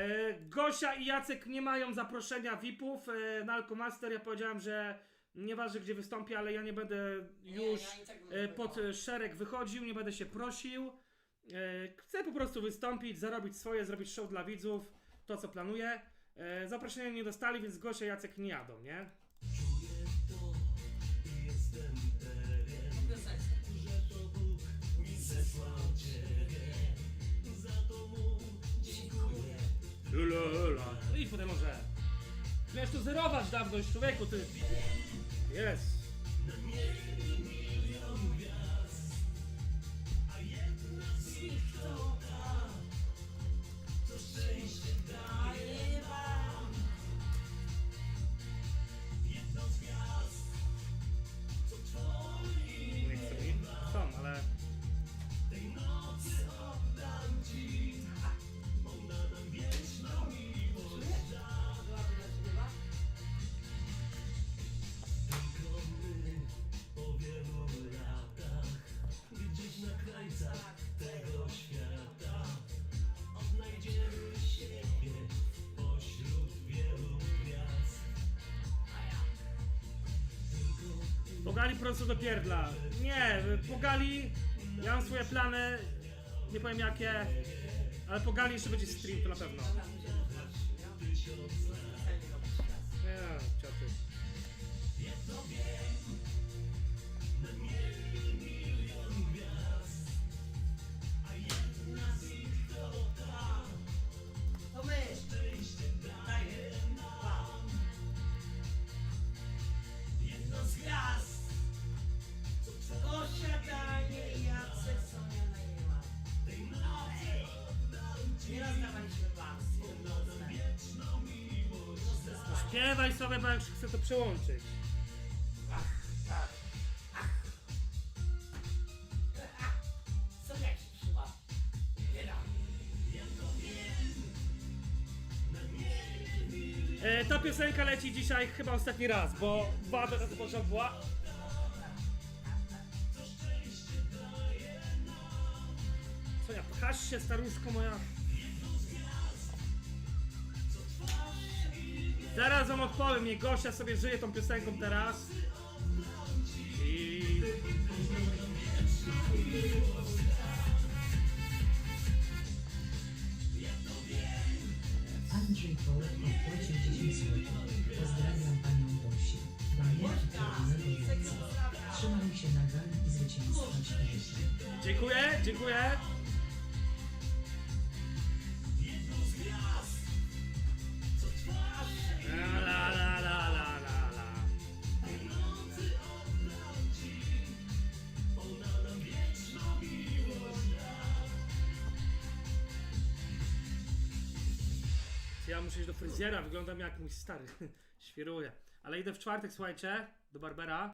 E, Gosia i Jacek nie mają zaproszenia VIP-ów e, na Alkomaster. Ja powiedziałem, że nieważne gdzie wystąpię, ale ja nie będę już ja i tak e, pod szereg wychodził, nie będę się prosił. Chcę po prostu wystąpić, zarobić swoje, zrobić show dla widzów, to co planuję. Zaproszenia nie dostali, więc Gosia i Jacek nie jadą, nie? Zerować dawno już człowieku, ty. Jest. Pogali po prostu do pierdla. Nie, Pogali. Ja mam swoje plany. Nie powiem jakie. Ale Pogali jeszcze będzie stream, to na pewno. Śpiewaj sobie, bo jak chcę to przełączyć. Co jak się trzyma? Nie. E, ta piosenka leci dzisiaj chyba ostatni raz, bo dwa razy potrzeba była. Co ja, pchasz się staruszko moja? Zaraz wam odpowiem, nie Gosia sobie żyje tą piosenką teraz. I... Andrzej opłacił 10 zł. Pozdrawiam panią. Trzymaj się na gali i zwycięstwa. Dziękuję, dziękuję. Ja muszę iść do fryzjera, wyglądam jak mój stary. Świruję. Ale idę w czwartek, słuchajcie, do Barbera.